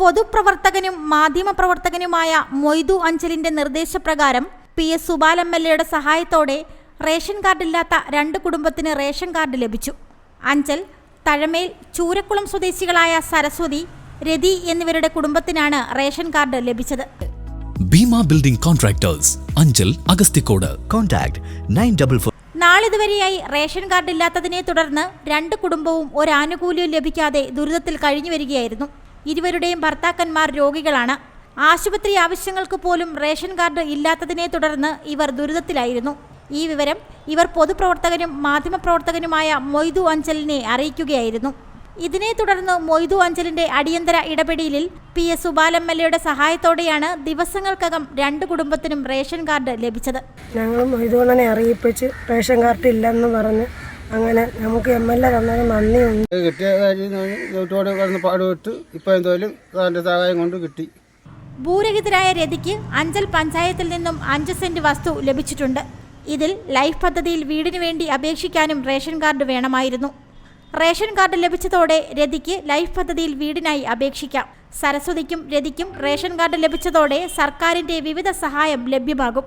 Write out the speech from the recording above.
പൊതുപ്രവർത്തകനും മാധ്യമപ്രവർത്തകനുമായ മൊയ്തു അഞ്ചലിന്റെ നിർദ്ദേശപ്രകാരം P S Subal M L എയുടെ സഹായത്തോടെ റേഷൻ കാർഡില്ലാത്ത രണ്ട് കുടുംബത്തിന് റേഷൻ കാർഡ് ലഭിച്ചു. അഞ്ചൽ തഴമേൽ ചൂരക്കുളം സ്വദേശികളായ സരസ്വതി രതി എന്നിവരുടെ കുടുംബത്തിനാണ് റേഷൻ കാർഡ് ലഭിച്ചത്. Bhima building contractors Anchal Agasthikode contact nine double four നാളിതുവരെയായി ration card ഇല്ലാത്തതിനെ തുടർന്ന് രണ്ട് കുടുംബവും ഒരു ആനുകൂല്യവും ലഭിക്കാതെ ദുരിതത്തിൽ കഴിഞ്ഞു വരികയായിരുന്നു ഇരുവരുടെയും ഭർത്താക്കന്മാർ രോഗികളാണ്. ആശുപത്രി ആവശ്യങ്ങൾക്ക് പോലും റേഷൻ കാർഡ് ഇല്ലാത്തതിനെ തുടർന്ന് ഇവർ ദുരിതത്തിലായിരുന്നു. ഈ വിവരം ഇവർ പൊതുപ്രവർത്തകനും മാധ്യമപ്രവർത്തകനുമായ മൊയ്തു അഞ്ചലിനെ അറിയിക്കുകയായിരുന്നു. ഇതിനെ തുടർന്ന് മൊയ്തു അഞ്ചലിന്റെ അടിയന്തര ഇടപെടലിൽ പി എസ് സുബാലമ്മയുടെ സഹായത്തോടെയാണ് ദിവസങ്ങൾക്കകം രണ്ട് കുടുംബത്തിനും റേഷൻ കാർഡ് ലഭിച്ചത്. ഞങ്ങൾ മൊയ്തു അറിയിപ്പിച്ച് റേഷൻ കാർഡ് ഇല്ലെന്ന് പറഞ്ഞ് അങ്ങനെ നമുക്ക് എം എൽ എ തന്നതിന് നന്ദിയുണ്ട്. കിട്ടിയ കാര്യം തൊട്ടോടെ കിടന്ന് പാടുപെട്ട് ഇപ്പം എന്തായാലും സാറിന്റെ സഹായം കൊണ്ട് കിട്ടി. ഭൂരഹിതരായ രതിക്ക് അഞ്ചൽ പഞ്ചായത്തിൽ നിന്നും അഞ്ച് സെന്റ് വസ്തു ലഭിച്ചിട്ടുണ്ട്. ഇതിൽ ലൈഫ് പദ്ധതിയിൽ വീടിനു വേണ്ടി അപേക്ഷിക്കാനും റേഷൻ കാർഡ് വേണമായിരുന്നു. റേഷൻ കാർഡ് ലഭിച്ചതോടെ രതിക്ക് ലൈഫ് പദ്ധതിയിൽ വീടിനായി അപേക്ഷിക്കാം. സരസ്വതിക്കും രതിക്കും റേഷൻ കാർഡ് ലഭിച്ചതോടെ സർക്കാരിന്റെ വിവിധ സഹായം ലഭ്യമാകും.